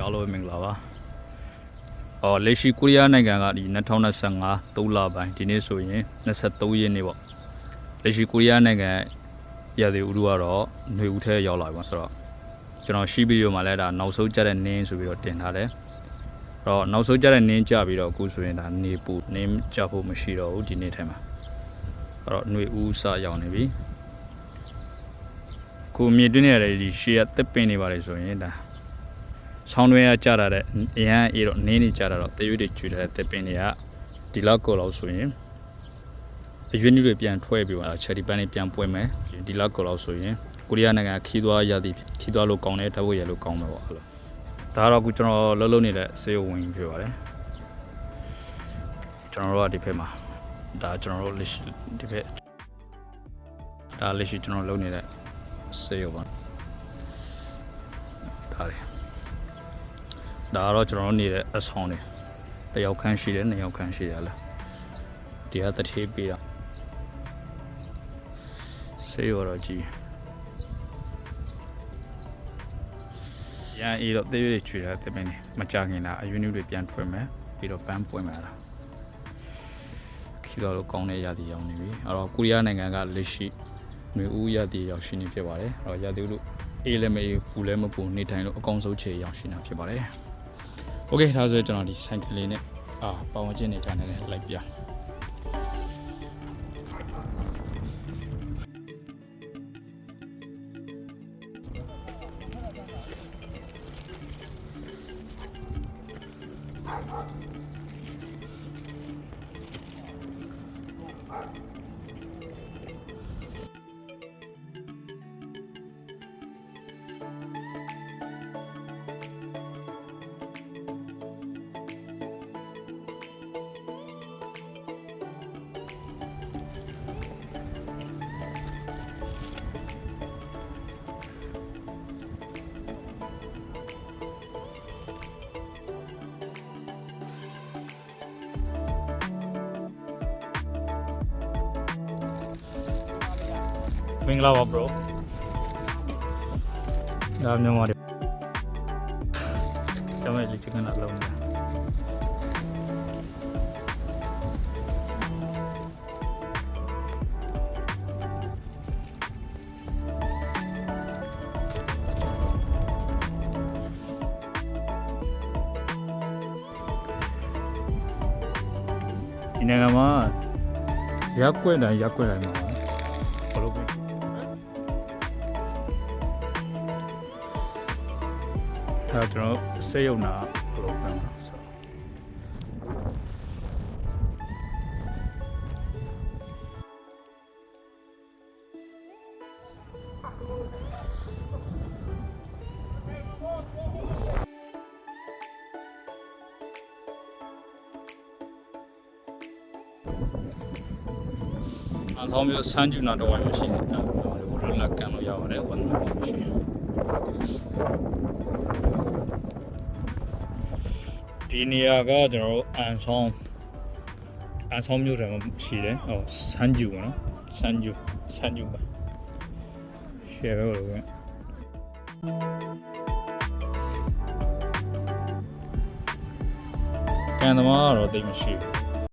အားလုံးပဲမင်္ဂလာပါ။အော်လက်ရှိကိုရီးယားနိုင်ငံကဒီ2025 3လပိုင်းဒီနေ့ဆိုရင်23ရက်နေ့ပေါ့။လက်ရှိကိုရီးယားနိုင်ငံရသည်ဥရုကတော့ຫນွေဦးထဲရောက်လာပြီပေါ့ဆိုတော့ကျွန်တော်ရှိဗီဒီယိုမှာလည်းဒါနောက်ဆုံးကြတဲ့နင်းဆိုပြီးတော့တင်ထားတယ်။အဲ့တော့နောက်ဆုံးကြတဲ့နင်းကြပြီးတော့အခုဆိုရင်ဒါနေပူနင်းကြဖို့မရှိတော့ဘူးဒီနေ့ထဲမှာ။အဲ့တော့ຫນွေဦးစရောက်နေပြီ။ကိုမြေတွင်းနေရတဲ့ဒီရှေ့ကတစ်ပင်နေပါလေဆိုရင်ဒါ ဆောင်းတွင်းရကြတာတဲ့အရန်အေးတော့နင်းနေကြတာတော့တရွေ့တွေကျွေတဲ့တဲ့ပင်တွေကဒီလောက်ကိုလောက်ဆိုရင်အရွေးနည်းတွေပြန်ထွက်ပြီးတော့ချယ်ရီပန်းတွေပြန်ပွင့်မယ်ဒီလောက်ကိုလောက်ဆိုရင်ကိုရီးယားနိုင်ငံခီးသွားရသည်ခီးသွားလို့ကောင်းတယ်ဓာတ်ဖို့ရလို့ကောင်းမယ်ပေါ့အဲ့လိုဒါကတော့အခုကျွန်တော်လှုပ်လှုပ်နေတဲ့စေဝင်ဖြစ်ပါတယ်ကျွန်တော်တို့ကဒီဖက်မှာဒါကျွန်တော်တို့လက်ရှိဒီဖက်ဒါလက်ရှိကျွန်တော်လှုပ်နေတဲ့စေရုံပါဒါလေး ဒါကတော့ကျွန်တော်တို့နေတဲ့အဆောင်တွေတစ်ယောက်ခန်းရှိတယ်နှစ်ယောက်ခန်းရှိတယ်လားဒီကတထေးပေးတာဆေးရော်တော့ကြီးရန်အေးတော့တေးရွေးချွေတာတမင်းနေမကြခင်တာအယူနူတွေပြန်ထွင်မယ်ပြီးတော့ပန်းပွင့်မှာလားခီတော့ကောင်းတဲ့ရသည်ရောက်နေပြီအဲ့တော့ကိုရီးယားနိုင်ငံကလက်ရှိမျိုးဦးရသည်ရောက်ရှိနေဖြစ်ပါတယ်အဲ့တော့ရသည်လို့အေးလည်းမအေးပူလည်းမပူနေထိုင်လို့အကောင်းဆုံးခြေရောက်ရှိနေတာဖြစ်ပါတယ် โอเคဒါဆိုရင်ကျွန်တော်ဒီဆိုင်ကလေးနဲ့အာပေါဝင်ချင်းနေထိုင်နေတယ်လိုက်ပြ မင်္ဂလာပါ bro ဒါမြန်မာတွေကျွန်တော်လေးချင်ကအလုံးနေဒီနိုင်ငံမှာရက်ွက်တိုင်းရက်ွက်တိုင်းမှာ အဲကျွန်တော်စေယုံနာဘယ်လိုပဲဆိုတော့အဆောင်မျိုးဆန်းကျူနာတော့ဝိုင်းမရှိနေတယ်။ဟိုလိုလက်ကန်လို့ရပါတယ်ဝန်ထမ်းမရှိ ဒီနေရာကကျွန်တော်တို့အန်ဆောင်အန်ဆောင်မျိုးတွေမှာရှိတယ်။ဟောဆန်းကျူနော်။ဆန်းကျူဆန်းကျူပါ။ share လို့ပဲ။ကန်သမားကတော့တိတ်မရှိဘူး